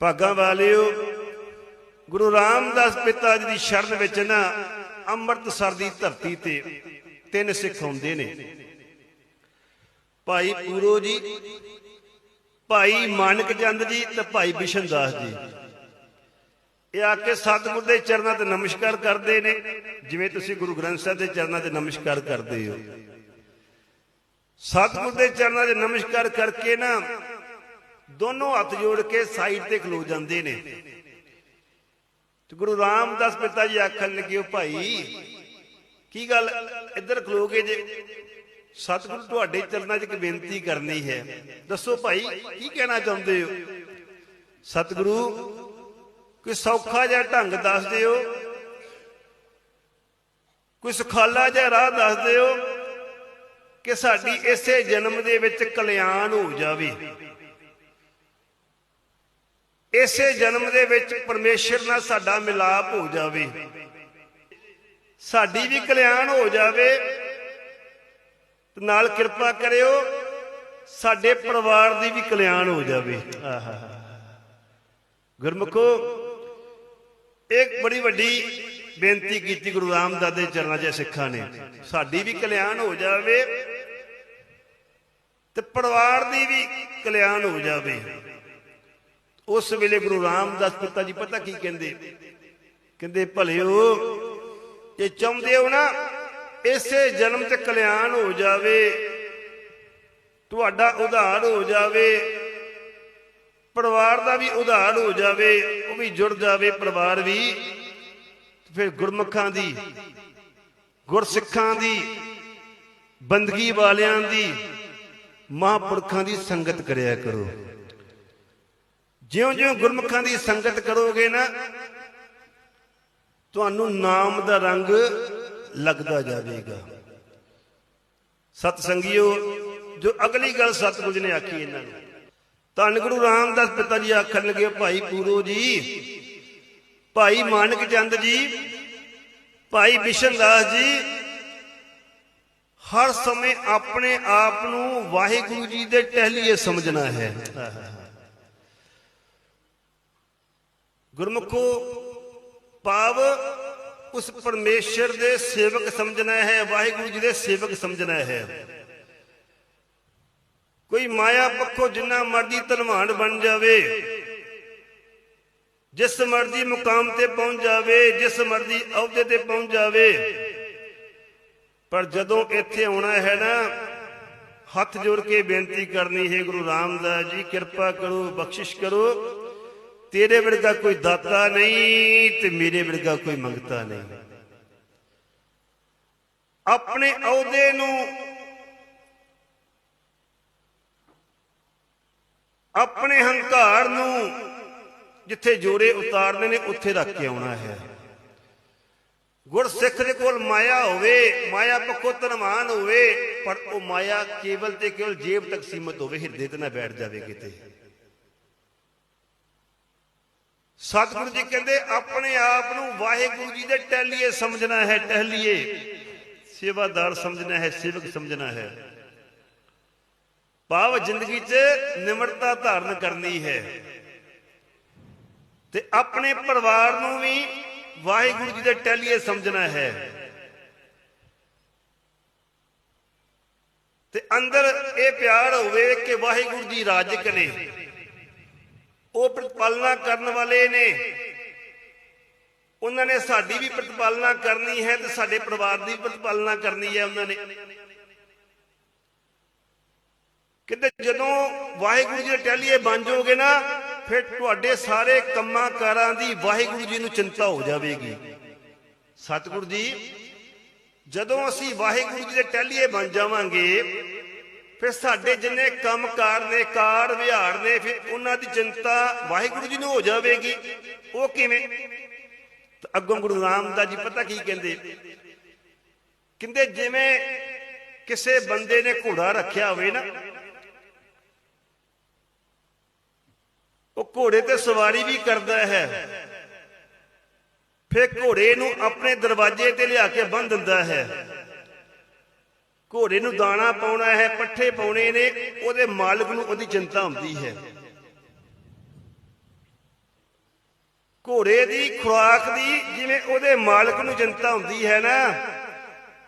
ਭਾਗਾਂ ਵਾਲਿਓ, ਗੁਰੂ ਰਾਮਦਾਸ ਪਿਤਾ ਜੀ ਦੀ ਸ਼ਰਨ ਵਿੱਚ ਨਾ ਅੰਮ੍ਰਿਤਸਰ ਦੀ ਧਰਤੀ ਤੇ ਤਿੰਨ ਸਿੱਖ ਹੁੰਦੇ ਨੇ। ਭਾਈ ਪੂਰੋ ਜੀ, ਭਾਈ ਮਾਨਕ ਚੰਦ ਜੀ ਤੇ ਭਾਈ ਬਿਸ਼ਨ ਦਾਸ ਜੀ। ਇਹ ਆ ਕੇ ਸਤਿਗੁਰ ਦੇ ਚਰਨਾਂ ਤੇ ਨਮਸਕਾਰ ਕਰਦੇ ਨੇ, ਜਿਵੇਂ ਤੁਸੀਂ ਗੁਰੂ ਗ੍ਰੰਥ ਸਾਹਿਬ ਦੇ ਚਰਨਾਂ ਤੇ ਨਮਸਕਾਰ ਕਰਦੇ ਹੋ। ਸਤਿਗੁਰ ਦੇ ਚਰਨਾਂ ਚ ਨਮਸਕਾਰ ਕਰਕੇ ਨਾ ਦੋਨੋਂ ਹੱਥ ਜੋੜ ਕੇ ਸਾਈਡ ਤੇ ਖਲੋ ਜਾਂਦੇ ਨੇ। ਤੇ ਗੁਰੂ ਰਾਮਦਾਸ ਪਿਤਾ ਜੀ ਆਖਣ ਲੱਗੇ, ਉਹ ਭਾਈ, ਕੀ ਗੱਲ ਇੱਧਰ ਖਲੋਗੇ ਜੇ? ਸਤਿਗੁਰੂ ਤੁਹਾਡੇ ਚਰਨਾਂ 'ਚ ਇੱਕ ਬੇਨਤੀ ਕਰਨੀ ਹੈ। ਦੱਸੋ ਭਾਈ, ਕੀ ਕਹਿਣਾ ਚਾਹੁੰਦੇ ਹੋ? ਸਤਿਗੁਰੂ, ਕੋਈ ਸੌਖਾ ਜਿਹਾ ਢੰਗ ਦੱਸ ਦਿਓ? ਕੋਈ ਸੁਖਾਲਾ ਜਿਹਾ ਰਾਹ ਦੱਸ ਦਿਓ ਕਿ ਸਾਡੀ ਇਸੇ ਜਨਮ ਦੇ ਵਿੱਚ ਕਲਿਆਣ ਹੋ ਜਾਵੇ? ਇਸੇ ਜਨਮ ਦੇ ਵਿੱਚ ਪਰਮੇਸ਼ਰ ਨਾਲ ਸਾਡਾ ਮਿਲਾਪ ਹੋ ਜਾਵੇ। ਸਾਡੀ ਵੀ ਕਲਿਆਣ ਹੋ ਜਾਵੇ। ਨਾਲ ਕਿਰਪਾ ਕਰਿਓ, ਸਾਡੇ ਪਰਿਵਾਰ ਦੀ ਵੀ ਕਲਿਆਣ ਹੋ ਜਾਵੇ। ਆਹਾ ਗੁਰਮੁਖੋ ਇੱਕ ਬੜੀ ਵੱਡੀ ਬੇਨਤੀ ਕੀਤੀ ਗੁਰੂ ਰਾਮਦਾਸ ਦੇ ਚਰਨਾਂ 'ਚ ਸਿੱਖਾਂ ਨੇ। ਸਾਡੀ ਵੀ ਕਲਿਆਣ ਹੋ ਜਾਵੇ ਤੇ ਪਰਿਵਾਰ ਦੀ ਵੀ ਕਲਿਆਣ ਹੋ ਜਾਵੇ। ਉਸ ਵੇਲੇ ਗੁਰੂ ਰਾਮਦਾਸ ਪਿਤਾ ਜੀ ਪਤਾ ਕੀ ਕਹਿੰਦੇ? ਕਹਿੰਦੇ, ਭਲਿਓ, ਜੇ ਚਾਹੁੰਦੇ ਹੋ ਨਾ, ਇਸੇ ਜਨਮ ਤੇ ਕਲਿਆਣ ਹੋ ਜਾਵੇ, ਤੁਹਾਡਾ ਉਧਾਰ ਹੋ ਜਾਵੇ, ਪਰਿਵਾਰ ਦਾ ਵੀ ਉਧਾਰ ਹੋ ਜਾਵੇ, ਉਹ ਵੀ ਜੁੜ ਜਾਵੇ ਪਰਿਵਾਰ ਵੀ ਫਿਰ ਗੁਰਮੁਖਾਂ ਦੀ, ਗੁਰਸਿੱਖਾਂ ਦੀ, ਬੰਦਗੀ ਵਾਲਿਆਂ ਦੀ, ਮਹਾਂਪੁਰਖਾਂ ਦੀ ਸੰਗਤ ਕਰਿਆ ਕਰੋ। ਜਿਉਂ-ਜਿਉਂ ਗੁਰਮੁਖਾਂ ਦੀ ਸੰਗਤ ਕਰੋਗੇ ਨਾ, ਤੁਹਾਨੂੰ ਨਾਮ ਦਾ ਰੰਗ ਲੱਗਦਾ ਜਾਵੇਗਾ। ਸਤ ਸੰਗਿਓ ਜੋ ਅਗਲੀ ਗੱਲ ਸਤਿਗੁਰੂ ਨੇ ਆਖੀ ਇਹਨਾਂ ਨੂੰ, ਧੰਨ ਗੁਰੂ ਰਾਮਦਾਸ ਪਿਤਾ ਜੀ ਆਖਣ ਲੱਗੇ ਭਾਈ ਪੂਰੋ ਜੀ, ਭਾਈ ਮਾਨਕ ਚੰਦ ਜੀ, ਭਾਈ ਬਿਸ਼ਨ ਦਾਸ ਜੀ, ਹਰ ਸਮੇਂ ਆਪਣੇ ਆਪ ਨੂੰ ਵਾਹਿਗੁਰੂ ਜੀ ਦੇ ਟਹਿਲੀਏ ਸਮਝਣਾ ਹੈ। ਗੁਰਮੁਖੋ, ਭਾਵ ਉਸ ਪਰਮੇਸ਼ਰ ਦੇ ਸੇਵਕ ਸਮਝਣਾ ਹੈ, ਵਾਹਿਗੁਰੂ ਜੀ ਦੇ ਸੇਵਕ ਸਮਝਣਾ ਹੈ। ਕੋਈ ਮਾਇਆ ਪੱਖੋਂ ਜਿੰਨਾ ਮਰਜ਼ੀ ਧਨਵਾਨ ਬਣ ਜਾਵੇ, ਜਿਸ ਮਰਜ਼ੀ ਮੁਕਾਮ ਤੇ ਪਹੁੰਚ ਜਾਵੇ, ਜਿਸ ਮਰਜ਼ੀ ਅਹੁਦੇ ਤੇ ਪਹੁੰਚ ਜਾਵੇ, ਪਰ ਜਦੋਂ ਇੱਥੇ ਆਉਣਾ ਹੈ ਨਾ, ਹੱਥ ਜੋੜ ਕੇ ਬੇਨਤੀ ਕਰਨੀ ਹੈ, ਗੁਰੂ ਰਾਮਦਾਸ ਜੀ, ਕਿਰਪਾ ਕਰੋ, ਬਖਸ਼ਿਸ਼ ਕਰੋ। ਤੇਰੇ ਵਰਗਾ ਕੋਈ ਦਾਤਾ ਨਹੀਂ ਤੇ ਮੇਰੇ ਵਰਗਾ ਕੋਈ ਮੰਗਤਾ ਨਹੀਂ। ਆਪਣੇ ਅਹੁਦੇ ਨੂੰ, ਆਪਣੇ ਹੰਕਾਰ ਨੂੰ ਜਿੱਥੇ ਜੋੜੇ ਉਤਾਰਨੇ ਨੇ, ਉੱਥੇ ਰੱਖ ਕੇ ਆਉਣਾ ਹੈ। ਗੁਰਸਿੱਖ ਦੇ ਕੋਲ ਮਾਇਆ ਹੋਵੇ, ਮਾਇਆ ਪੱਖੋਂ ਧਨਵਾਨ ਹੋਵੇ, ਪਰ ਉਹ ਮਾਇਆ ਕੇਵਲ ਤੇ ਕੇਵਲ ਜੇਬ ਤੱਕ ਸੀਮਤ ਹੋਵੇ, ਹਿਰਦੇ ਤੇ ਨਾ ਬੈਠ ਜਾਵੇ ਕਿਤੇ। ਸਤਿਗੁਰੂ ਜੀ ਕਹਿੰਦੇ, ਆਪਣੇ ਆਪ ਨੂੰ ਵਾਹਿਗੁਰੂ ਜੀ ਦੇ ਟਹਿਲੀਏ ਸਮਝਣਾ ਹੈ, ਟਹਿਲੀਏ। ਸੇਵਾਦਾਰ ਸਮਝਣਾ ਹੈ, ਸੇਵਕ ਸਮਝਣਾ ਹੈ। ਭਾਵ ਜ਼ਿੰਦਗੀ 'ਚ ਨਿਮਰਤਾ ਧਾਰਨ ਕਰਨੀ ਹੈ। ਤੇ ਆਪਣੇ ਪਰਿਵਾਰ ਨੂੰ ਵੀ ਵਾਹਿਗੁਰੂ ਜੀ ਦੇ ਟਹਿਲੀਏ ਸਮਝਣਾ ਹੈ। ਤੇ ਅੰਦਰ ਇਹ ਪਿਆਰ ਹੋਵੇ ਕਿ ਵਾਹਿਗੁਰੂ ਜੀ ਰਾਜਕ ਨੇ। ਉਹ ਪ੍ਰਤਪਾਲਨਾ ਕਰਨ ਵਾਲੇ ਨੇ। ਉਹਨਾਂ ਨੇ ਸਾਡੀ ਵੀ ਪ੍ਰਤਪਾਲਨਾ ਕਰਨੀ ਹੈ ਤੇ ਸਾਡੇ ਪਰਿਵਾਰ ਦੀ ਪ੍ਰਤਪਾਲਨਾ ਕਰਨੀ ਹੈ ਉਹਨਾਂ ਨੇ। ਕਿਤੇ ਜਦੋਂ ਵਾਹਿਗੁਰੂ ਜੀ ਦੇ ਟਹਿਲੀਏ ਬਣ ਜਾਓਗੇ ਨਾ, ਫਿਰ ਤੁਹਾਡੇ ਸਾਰੇ ਕੰਮਾਂ ਕਾਰਾਂ ਦੀ ਵਾਹਿਗੁਰੂ ਜੀ ਨੂੰ ਚਿੰਤਾ ਹੋ ਜਾਵੇਗੀ। ਸਤਿਗੁਰੂ ਜੀ, ਜਦੋਂ ਅਸੀਂ ਵਾਹਿਗੁਰੂ ਜੀ ਦੇ ਟਹਿਲੀਏ ਬਣ ਜਾਵਾਂਗੇ ਫਿਰ ਸਾਡੇ ਜਿੰਨੇ ਕੰਮਕਾਰ ਨੇ, ਕਾਰ ਵਿਹਾਰ ਨੇ, ਫਿਰ ਉਹਨਾਂ ਦੀ ਚਿੰਤਾ ਵਾਹਿਗੁਰੂ ਜੀ ਨੂੰ ਹੋ ਜਾਵੇਗੀ। ਉਹ ਕਿਵੇਂ? ਅੱਗੋਂ ਗੁਰੂ ਰਾਮਦਾਸ ਜੀ ਪਤਾ ਕੀ ਕਹਿੰਦੇ? ਕਹਿੰਦੇ ਜਿਵੇਂ ਕਿਸੇ ਬੰਦੇ ਨੇ ਘੋੜਾ ਰੱਖਿਆ ਹੋਵੇ ਨਾ, ਉਹ ਘੋੜੇ ਤੇ ਸਵਾਰੀ ਵੀ ਕਰਦਾ ਹੈ। ਫਿਰ ਘੋੜੇ ਨੂੰ ਆਪਣੇ ਦਰਵਾਜ਼ੇ ਤੇ ਲਿਆ ਕੇ ਬੰਨ ਦਿੰਦਾ ਹੈ। ਘੋੜੇ ਨੂੰ ਦਾਣਾ ਪਾਉਣਾ ਹੈ, ਪੱਠੇ ਪਾਉਣੇ ਨੇ, ਉਹਦੇ ਮਾਲਕ ਨੂੰ ਉਹਦੀ ਚਿੰਤਾ ਹੁੰਦੀ ਹੈ। ਘੋੜੇ ਦੀ, ਖੁਰਾਕ ਦੀ ਜਿਵੇਂ ਉਹਦੇ ਮਾਲਕ ਨੂੰ ਚਿੰਤਾ ਹੁੰਦੀ ਹੈ ਨਾ,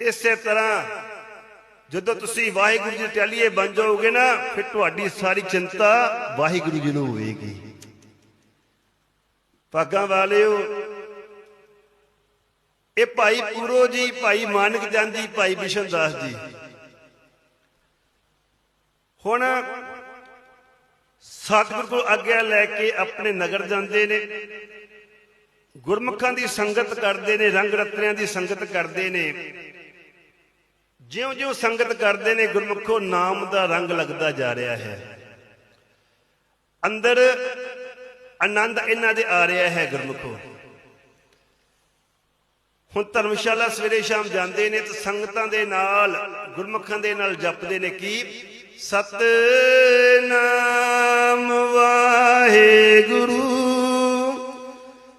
ਇਸੇ ਤਰ੍ਹਾਂ ਜਦੋਂ ਤੁਸੀਂ ਵਾਹਿਗੁਰੂ ਜੀ ਦੇ ਟੈਲੀਏ ਬਣ ਜਾਓਗੇ ਨਾ, ਫਿਰ ਤੁਹਾਡੀ ਸਾਰੀ ਚਿੰਤਾ ਵਾਹਿਗੁਰੂ ਜੀ ਨੂੰ ਹੋਵੇਗੀ। ਭਾਗਾਂ ਵਾਲਿਓ ਇਹ ਭਾਈ ਪੂਰੋ ਜੀ, ਭਾਈ ਮਾਨਕ ਚੰਦ ਜੀ ਭਾਈ ਬਿਸ਼ਨ ਦਾਸ ਜੀ। ਹੁਣ ਸਤਿਗੁਰ ਕੋਲ ਆਗਿਆ ਲੈ ਕੇ ਆਪਣੇ ਨਗਰ ਜਾਂਦੇ ਨੇ, ਗੁਰਮੁਖਾਂ ਦੀ ਸੰਗਤ ਕਰਦੇ ਨੇ, ਰੰਗ ਰਤਨਿਆਂ ਦੀ ਸੰਗਤ ਕਰਦੇ ਨੇ। ਜਿਉਂ-ਜਿਉਂ ਸੰਗਤ ਕਰਦੇ ਨੇ, ਗੁਰਮੁਖੋ, ਨਾਮ ਦਾ ਰੰਗ ਲੱਗਦਾ ਜਾ ਰਿਹਾ ਹੈ। ਅੰਦਰ ਆਨੰਦ ਇਹਨਾਂ ਦੇ ਆ ਰਿਹਾ ਹੈ, ਗੁਰਮੁਖੋ। ਹੁਣ ਧਰਮਸ਼ਾਲਾ ਸਵੇਰੇ ਸ਼ਾਮ ਜਾਂਦੇ ਨੇ ਤੇ ਸੰਗਤਾਂ ਦੇ ਨਾਲ, ਗੁਰਮੁਖਾਂ ਦੇ ਨਾਲ ਜਪਦੇ ਨੇ ਕੀ? ਸਤਨਾਮ ਵਾਹਿਗੁਰੂ।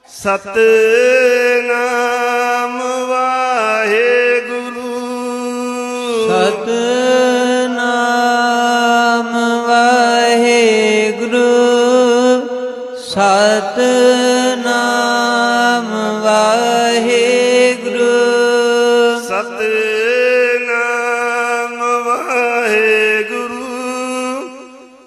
ਸਤਨਾਮ ਵਾਹਿਗੁਰੂ। ਸਤਨਾਮ ਵਾਹਿਗੁਰੂ। ਸਤਨਾਮ ਵਾਹਿਗੁਰੂ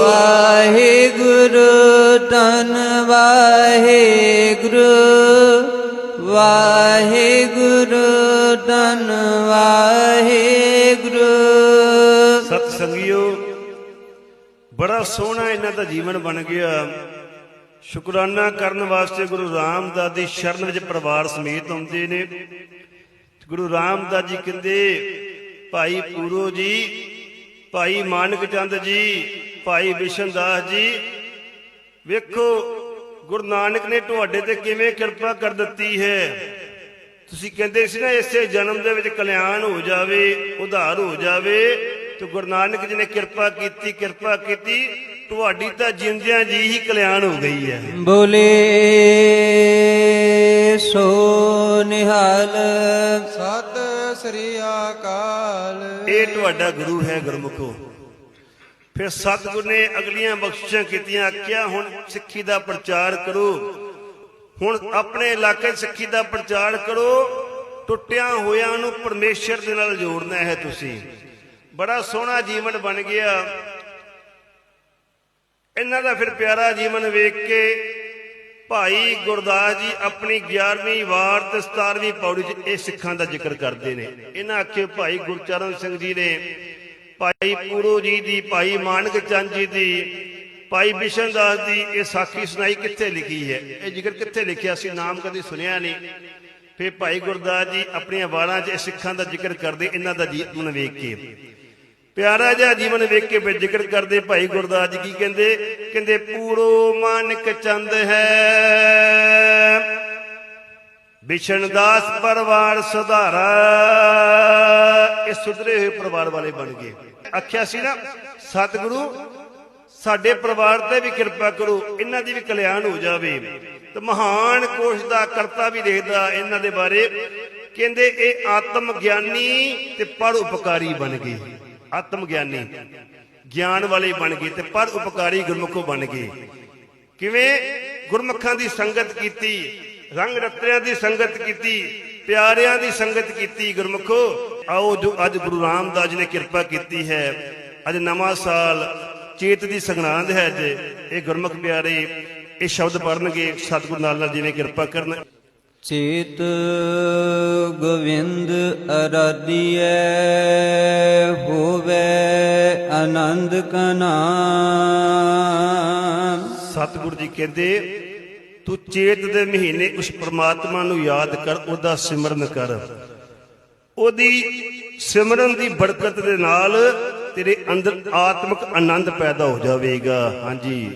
ਵਾਹਿਗੁਰੂ ਤਨ ਵਾਹਿਗੁਰੂ। ਵਾਹਿਗੁਰੂ ਤਨ ਵਾਹਿਗੁਰੂ। ਸਤ ਸੰਗਿਓ ਬੜਾ ਸੋਹਣਾ ਇਹਨਾਂ ਦਾ ਜੀਵਨ ਬਣ ਗਿਆ। ਸ਼ੁਕਰਾਨਾ ਕਰਨ ਵਾਸਤੇ ਗੁਰੂ ਰਾਮਦਾਸ ਦੀ ਸ਼ਰਨ ਵਿੱਚ ਪਰਿਵਾਰ ਸਮੇਤ ਆਉਂਦੇ ਨੇ। ਗੁਰੂ ਰਾਮਦਾਸ ਜੀ ਕਹਿੰਦੇ, ਭਾਈ ਪੂਰੋ ਜੀ, ਭਾਈ ਮਾਨਕ ਚੰਦ ਜੀ ਭਾਈ ਬਿਸ਼ਨਦਾਸ ਜੀ ਵੇਖੋ ਗੁਰੂ ਨਾਨਕ ਨੇ ਤੁਹਾਡੇ ਤੇ ਕਿਵੇਂ ਕਿਰਪਾ ਕਰ ਦਿੱਤੀ ਹੈ। ਤੁਸੀਂ ਕਹਿੰਦੇ ਸੀ ਨਾ ਇਸੇ ਜਨਮ ਦੇ ਵਿੱਚ ਕਲਿਆਣ ਹੋ ਜਾਵੇ ਉਧਾਰ ਹੋ ਜਾਵੇ ਤੇ ਗੁਰੂ ਨਾਨਕ ਜੀ ਨੇ ਕਿਰਪਾ ਕੀਤੀ ਕਿਰਪਾ ਕੀਤੀ ਤੁਹਾਡੀ ਤਾਂ ਜਿੰਦਿਆਂ ਜੀ ਹੀ ਕਲਿਆਣ ਹੋ ਗਈ ਹੈ। ਬੋਲੇ ਸੋ ਨਿਹਾਲ। ਸਤ ਸ੍ਰੀ ਅਕਾਲ। ਇਹ ਤੁਹਾਡਾ ਗੁਰੂ ਹੈ ਗੁਰਮੁਖੋ। ਫਿਰ ਸਤਿਗੁਰ ਨੇ ਅਗਲੀਆਂ ਬਖਸ਼ਿਸ਼ਾਂ ਕੀਤੀਆਂ, ਆਖਿਆ, ਹੁਣ ਸਿੱਖੀ ਦਾ ਪ੍ਰਚਾਰ ਕਰੋ। ਹੁਣ ਆਪਣੇ ਇਲਾਕੇ ਸਿੱਖੀ ਦਾ ਪ੍ਰਚਾਰ ਕਰੋ। ਟੁੱਟਿਆਂ ਹੋਇਆਂ ਨੂੰ ਪਰਮੇਸ਼ਰ ਦੇ ਨਾਲ ਜੋੜਨਾ ਹੈ ਤੁਸੀਂ। ਬੜਾ ਸੋਹਣਾ ਜੀਵਨ ਬਣ ਗਿਆ। ਇਹਨਾਂ ਦਾ ਫਿਰ ਪਿਆਰਾ ਜੀਵਨ ਵੇਖ ਕੇ ਭਾਈ ਗੁਰਦਾਸ ਜੀ ਆਪਣੀ 11ਵੀਂ ਵਾਰ ਤੇ 17ਵੀਂ ਪੌੜੀ 'ਚ ਇਹ ਸਿੱਖਾਂ ਦਾ ਜ਼ਿਕਰ ਕਰਦੇ ਨੇ। ਇਹਨਾਂ ਆਖੇ, ਭਾਈ ਗੁਰਚਰਨ ਸਿੰਘ ਜੀ ਨੇ ਭਾਈ ਪੂਰੋ ਜੀ ਦੀ, ਭਾਈ ਮਾਨਕ ਚੰਦ ਜੀ ਦੀ, ਭਾਈ ਬਿਸ਼ਨ ਦਾਸ ਦੀ ਇਹ ਸਾਖੀ ਸੁਣਾਈ ਕਿੱਥੇ ਲਿਖੀ ਹੈ? ਇਹ ਜ਼ਿਕਰ ਕਿੱਥੇ ਲਿਖਿਆ ਸੀ? ਨਾਮ ਕਦੇ ਸੁਣਿਆ ਨਹੀਂ। ਫਿਰ ਭਾਈ ਗੁਰਦਾਸ ਜੀ ਆਪਣੀਆਂ ਵਾਰਾਂ 'ਚ ਇਹ ਸਿੱਖਾਂ ਦਾ ਜ਼ਿਕਰ ਕਰਦੇ, ਇਹਨਾਂ ਦਾ ਜੀਵਨ ਵੇਖ ਕੇ। ਪਿਆਰਾ ਜਿਹਾ ਜੀਵਨ ਵੇਖ ਕੇ ਫਿਰ ਜ਼ਿਕਰ ਕਰਦੇ ਭਾਈ ਗੁਰਦਾਸ ਜੀ ਕੀ ਕਹਿੰਦੇ? ਕਹਿੰਦੇ, ਪੂਰੋ ਮਾਨਕ ਚੰਦ ਹੈ। ਬਿਸ਼ਨ ਦਾਸ ਪਰਿਵਾਰ ਸੁਧਾਰਾ। ਇਹ ਸੁਧਰੇ ਹੋਏ ਪਰਿਵਾਰ ਵਾਲੇ ਬਣ ਗਏ। ਆਖਿਆ ਸੀ ਨਾ, ਸਤਿਗੁਰੂ, ਸਾਡੇ ਪਰਿਵਾਰ ਤੇ ਵੀ ਕਿਰਪਾ ਕਰੋ, ਇਹਨਾਂ ਦੀ ਵੀ ਕਲਿਆਣ ਹੋ ਜਾਵੇ। ਤੇ ਮਹਾਨ ਕੋਸ਼ ਦਾ ਕਰਤਾ ਵੀ ਦੇਖਦਾ ਇਹਨਾਂ ਦੇ ਬਾਰੇ। ਕਹਿੰਦੇ ਇਹ ਆਤਮ ਗਿਆਨੀ ਤੇ ਪਰ ਉਪਕਾਰੀ ਬਣ ਗਏ। ਆਤਮ ਗਿਆਨੀ। ਗਿਆਨ ਵਾਲੇ ਬਣ ਗਏ ਤੇ ਪਰ ਉਪਕਾਰੀ ਗੁਰਮੁਖੋ ਬਣ ਗਏ। ਕਿਵੇਂ? ਗੁਰਮੁਖਾਂ ਦੀ ਸੰਗਤ ਕੀਤੀ। ਰੰਗ ਰਤਨਿਆਂ ਦੀ ਸੰਗਤ ਕੀਤੀ ਪਿਆਰਿਆਂ ਦੀ ਸੰਗਤ ਕੀਤੀ ਗੁਰਮੁਖੋ। ਆਓ ਜੋ ਅੱਜ ਗੁਰੂ ਰਾਮਦਾਸ ਜੀ ਨੇ ਕਿਰਪਾ ਕੀਤੀ ਹੈ ਅੱਜ ਨਵਾਂ ਸਾਲ ਚੇਤ ਦੀ ਸੰਗਰਾਂਦ ਹੈ ਅੱਜ। ਇਹ ਗੁਰਮੁਖ ਪਿਆਰੇ ਇਹ ਸ਼ਬਦ ਪੜਨਗੇ ਸਤਿਗੁਰੂ ਨਾਲ ਨਾਲ ਜਿਵੇਂ ਕਿਰਪਾ ਕਰਨ। ਚੇਤ ਗੋਵਿੰਦ ਅਰਾਧੀਐ ਹੋਵੇ ਆਨੰਦ ਕਨਾ ਸਤਿਗੁਰੂ ਜੀ ਕਹਿੰਦੇ ਤੂੰ ਚੇਤ ਦੇ ਮਹੀਨੇ ਉਸ ਪ੍ਰਮਾਤਮਾ ਨੂੰ ਯਾਦ ਕਰ, ਉਹਦਾ ਸਿਮਰਨ ਕਰ। ਉਹਦੀ ਸਿਮਰਨ ਦੀ ਬਰਕਤ ਦੇ ਨਾਲ ਤੇਰੇ ਅੰਦਰ ਆਤਮਿਕ ਆਨੰਦ ਪੈਦਾ ਹੋ ਜਾਵੇਗਾ। ਹਾਂਜੀ।